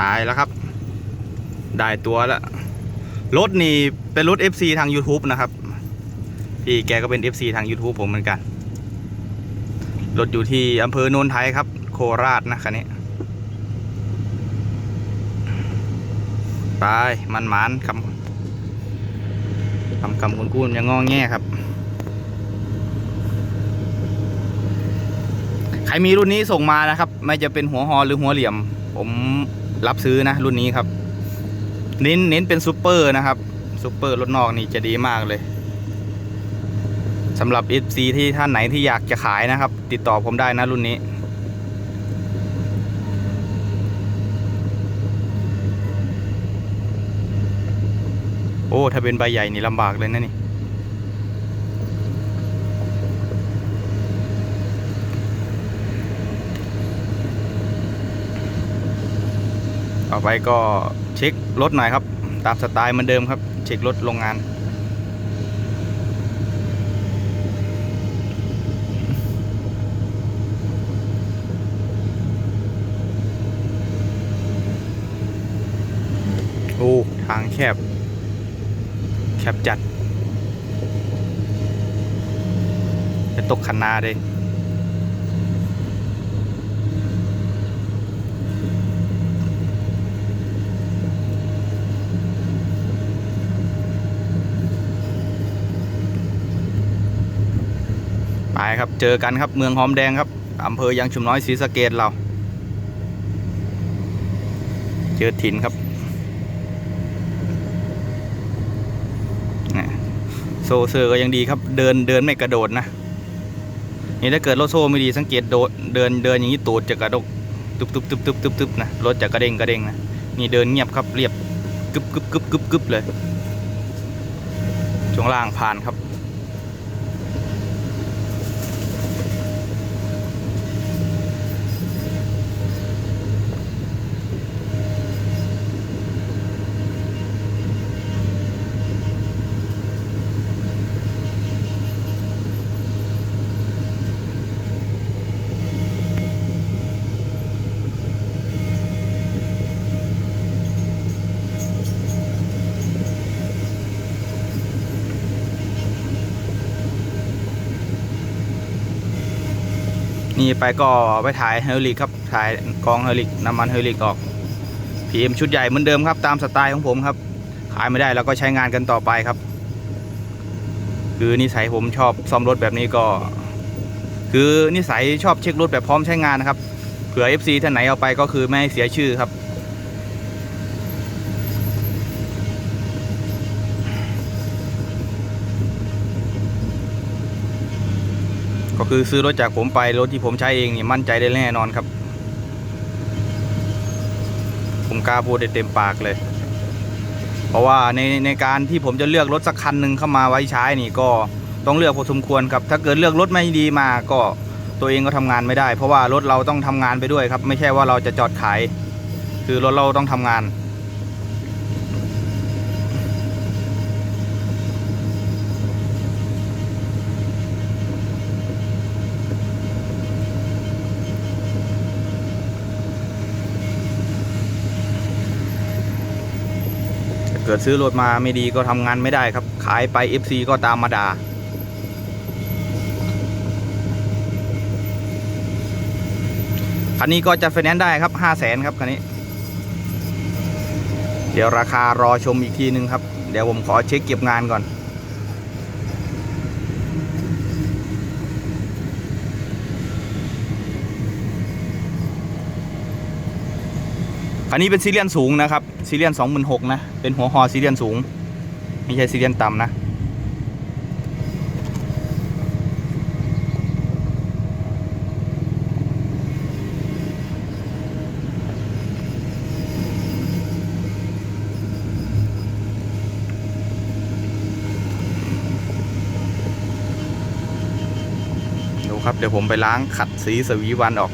ตายแล้วครับ ได้ตัวแล้วรถนี่เป็นรถ FC ทาง YouTube นะครับ พี่แกก็เป็น FC ทาง YouTube ผมเหมือนกัน รถอยู่ที่อำเภอโนนไทยครับ โคราชนะคันนี้ ไป มันหมานคำคำคำคุณคุณยังงอแงครับ ใครมีรุ่นนี้ส่งมานะครับ ไม่จะเป็นหัวฮอหรือหัวเหลี่ยม ผม รับซื้อนะ รุ่นนี้ครับเน้นเน้นเป็นซูเปอร์นะครับซูเปอร์รถนอกนี่จะดีมากเลยสำหรับ FC ที่ท่านไหนที่อยากจะขายนะครับ ติดต่อผมได้นะรุ่นนี้ โอ้ ถ้าเป็นใบใหญ่นี่ลำบากเลยนะนี่ ต่อไปก็เช็ครถหน่อยครับ ตามสไตล์เหมือนเดิมครับ เช็ครถโรงงานโอ้ทางแคบ แคบจัด จะตกคันนาเลย ไปครับ เจอกันครับเมืองหอมแดงครับอำเภอยางชุมน้อยศรีสะเกดเรา เจอถิ่นครับโซเซอร์ก็ยังดีครับ เดินเดินไม่กระโดดนะ นี่ถ้าเกิดรถโซ่ไม่ดีสังเกตโดดเดินเดินอย่างนี้ตูดจะกระดกตุบตุบตุบตุบตุบตุบนะรถจะกระเด้งกระเด้งนะนี่เดินเงียบครับเรียบกึบกึบกึบกึบกึบเลยช่วงล่างผ่านครับ นี่ไปก็ไปถ่ายเฮลิกครับถ่ายกองเฮลิกน้ำมันเฮลิกออกพีเอ็มชุดใหญ่เหมือนเดิมครับ ตามสไตล์ของผมครับ ขายไม่ได้แล้วก็ใช้งานกันต่อไปครับ คือนิสัยผมชอบซ่อมรถแบบนี้ก็ คือนิสัยชอบเช็ครถแบบพร้อมใช้งานนะครับเผื่อ FC ท่านไหนเอาไปก็คือไม่ให้เสียชื่อครับ ก็คือซื้อรถจากผมไปรถที่ผมใช้เองนี่มั่นใจได้แน่นอนครับ ผมกล้าพูดได้เต็มปากเลย เพราะว่าในในการที่ผมจะเลือกรถสักคันหนึ่งเข้ามาไว้ใช้นี่ก็ต้องเลือกพอสมควรครับ ถ้าเกิดเลือกรถไม่ดีมาก็ตัวเองก็ทำงานไม่ได้ เพราะว่ารถเราต้องทำงานไปด้วยครับ ไม่ใช่ว่าเราจะจอดขาย คือรถเราต้องทำงาน เกิดซื้อรถมาไม่ดีก็ทำงานไม่ได้ครับ ขายไป FC ก็ตามมาด่าคันนี้ก็จะไฟแนนซ์ได้ครับ5 0 0แสนครับคันนี้ เดี๋ยวราคารอชมอีกทีนึงครับ เดี๋ยวผมขอเช็คเก็บงานก่อน คันนี้เป็นซีเรียนสูงนะครับซีเรียนสองหมื่นหกนะ เป็นหัวหอซีเรียนสูง ไม่ใช่ซีเรียนต่ำนะ ดูครับ เดี๋ยวผมไปล้างขัดสีสวีวันออก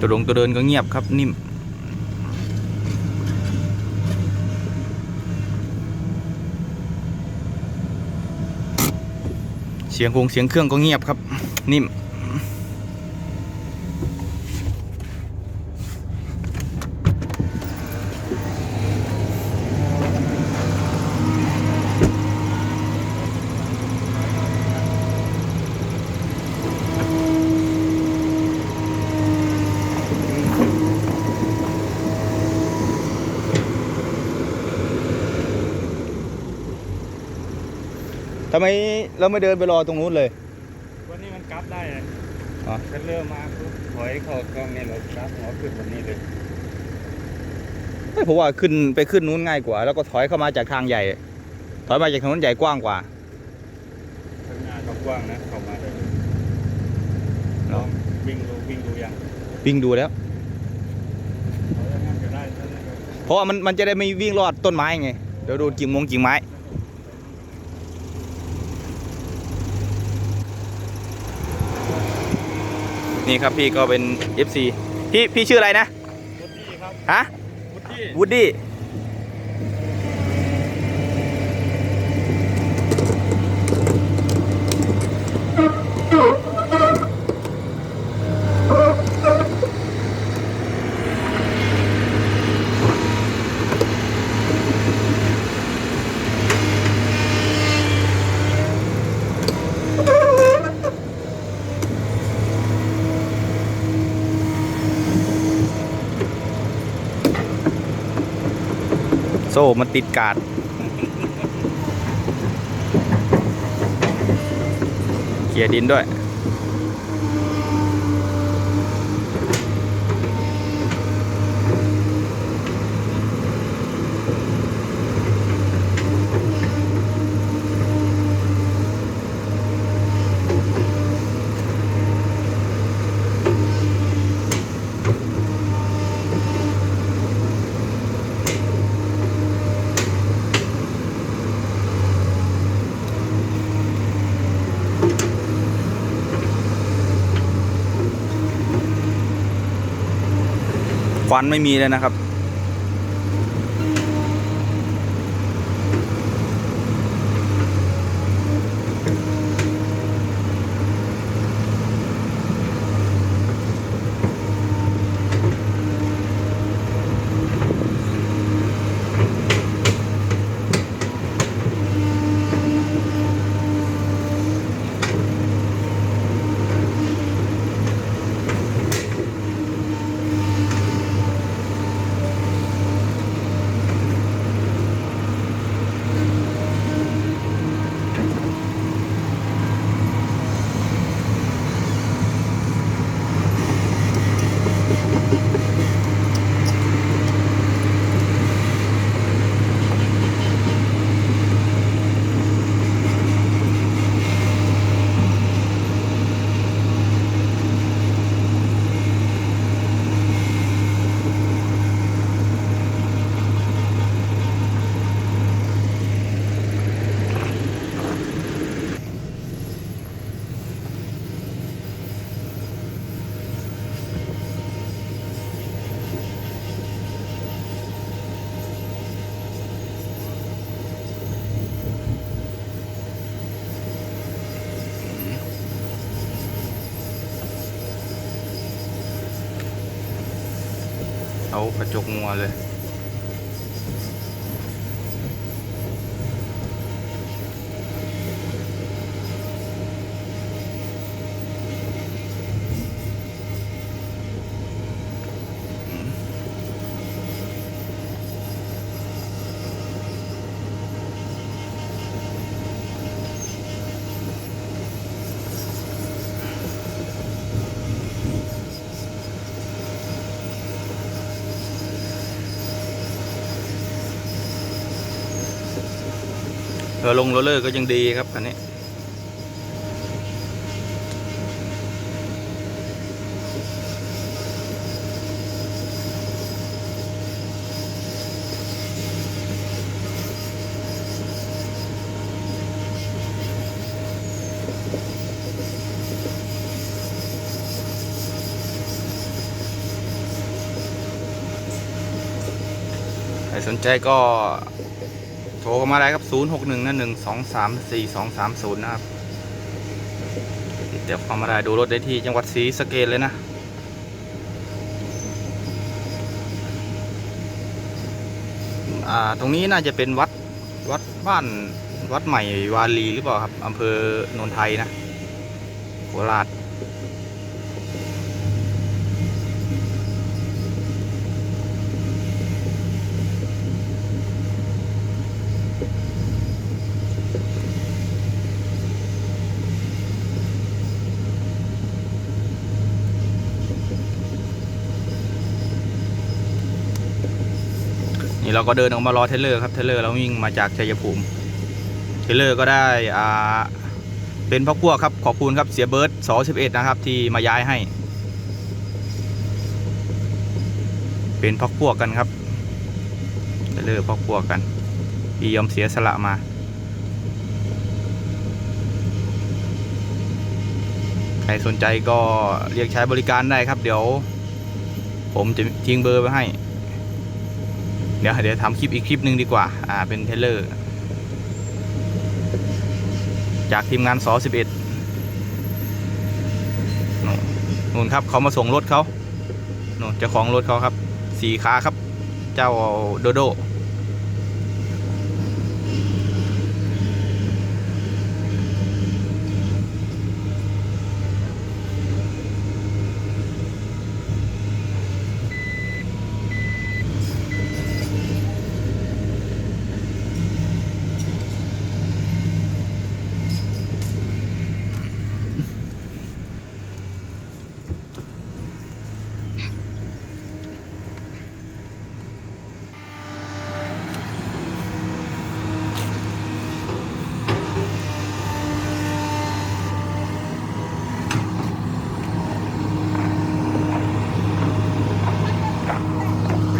ตัวลงตัวเดินก็เงียบครับนิ่ม เสียงคงเสียงเครื่องก็เงียบครับ นิ่ม ไมเราไม่เดินไปรอตรงนู้นเลย วันนี้มันกลับได้อะอ๋อ ฉันเริ่มมาปุ๊บถอยเข้ากล้องนี่เลยกลับหัวขึ้นวันนี้เลยเฮ้ยผมว่าขึ้นไปขึ้นนู้นง่ายกว่า แล้วก็ถอยเข้ามาจากทางใหญ่ ถอยมาจากถนนใหญ่กว้างกว่า ข้างหน้าก็กว้างนะ เข้ามาเลยลองวิ่งดูวิ่งดูยังวิ่งดูแล้วเอาอย่างนั้นก็ได้เท่านั้นก็เพราะว่ามันมันจะได้ไม่วิ่งลอดต้นไม้ไงเดี๋ยวโดนกิ่งมงกิ่งไม้ นี่ครับพี่ก็เป็น FC พี่พี่ชื่ออะไรนะ วุฒิครับฮะวุฒิวูดดี้ ซ่มันติดกาดเขี่ยดินด้วย ควันไม่มีเลยนะครับ เอากระจกงัวเลย อลงโรลเลอร์ก็ยังดีครับคันนี้ใครสนใจก็ รเข้ามาได้ครับ 061นะ1 2 3 4 2 3 0 นะครับเดี๋ยวพอมาได้ดูรถได้ที่จังหวัดศรีสะเกดเลยนะอ่าตรงนี้น่าจะเป็นวัดวัดบ้านวัดใหม่วาลีหรือเปล่าครับอำเภอโนนไทยนะโคราช เราก็เดินออกมารอเทเลอร์ครับเทเลอร์เราวิ่งมาจากชัยภูมิเทเลอร์ก็ได้อ่าเป็นพ่อครัวครับขอบคุณครับเสียเบิร์ดสอสิบเอ็ดนะครับ ที่มาย้ายให้ เป็นพ่อครัวกันครับเทเลอร์พ่อครัวกันที่ยอมเสียสละมาใครสนใจก็เรียกใช้บริการได้ครับ เดี๋ยว ผมจะทิ้งเบอร์ไว้ให้ เดี๋ยวเดี๋ยวทำคลิปอีกคลิปหนึ่งดีกว่า อ่า เป็นเทเลอร์ จากทีมงานสอสิบเอ็ดนู่นครับเขามาส่งรถเขานู่นเจ้าของรถเขาครับ สีขาครับ เจ้าโดโด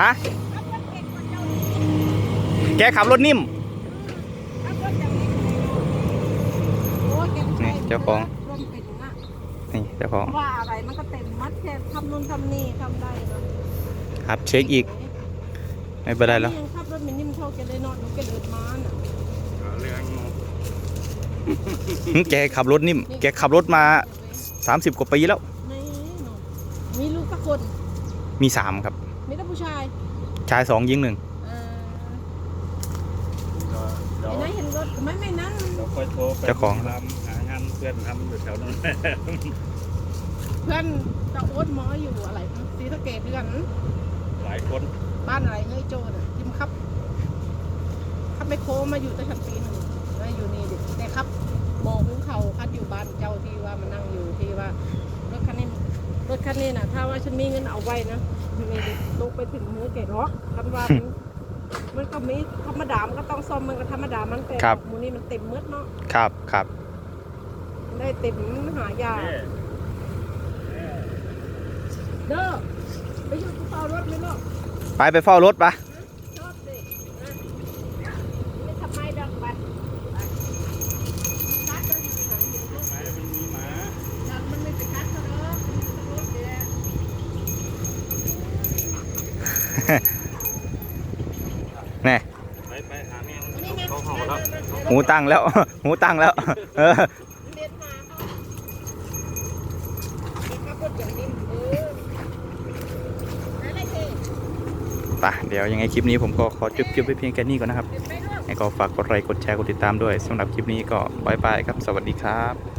ฮะแกขับรถนิ่มนี่เจ้าของรวมเป็นอะนี่เจ้าของว่าอะไรมันก็เต็มมัดแค่ทำนู่นทำนี่ทำได้เนอะครับเช็คอีก ไม่เป็นไรแล้วยังขับรถมินิมเท่าแกเลยนอนดูแกเดินมาน่ะเรื่องหึแกขับรถนิ่ม แกขับรถมา30กว่าปีแล้วนี่หนูมีลูกสักคน มี3ครับ มีแต่ผู้ชายชาย2ยิงหนึ่งเออเดี๋ยวไอ้นั่นเห็นรถไม่ไม่นั่นเราค่อยโทรไปเจ้าของทำหางานเพื่อนทำอยู่แถวนั้นเพื่อนตะโอ๊ตหมออยู่อะไรนะศรีสะเกดด้วยกันหลายคนบ้านอะไรเฮ้ยโจน่ะยิมครับขับไปโคมาอยู่แต่ชั้นปีหนึ่งแล้วอยู่นี่ดิแต่ครับมองหุงเขาคัดอยู่บ้านเจ้าที่ว่ามันนั่งอยู่ที่ว่ารถคันนี้ รถคันนี้น่ะถ้าว่าฉันมีเงินเอาไว้นะไม่ได้ลงไปถึงมือแกหรอกคันว่ามันมันก็มีธรรมดา มันก็ต้องซ่อมมันก็ธรรมดามันแต่ครับมูนี่มันเต็มมืดเนาะครับครับมันได้เต็มหายานี่เด้อไปอยู่ที่เฝ้ารถเลยเนาะไปไปเฝ้ารถปะ ชอบสินะไม่ทำไมดังบัดไปคัดเดินอยู่หาอยู่เนอะ ไปมันมีหมา ดังมันไม่ไปคัดเขาเนาะรถเนี่ย แน่ไปไปหาแม่อันนี้ไงเขาเห่าแล้วหูตั้งแล้ว หูตั้งแล้ว เออเรียนมาเขานี่ขับรถอย่างนี้เอออะไรเท่ไปเดี๋ยวยังไงคลิปนี้ผมก็ขอจบคลิปไปเพียงแค่นี้ก่อนนะครับเห็นไหมลูกให้ก็ฝากกดไลค์กดแชร์กดติดตามด้วยสำหรับคลิปนี้ก็บายบายครับ สวัสดีครับ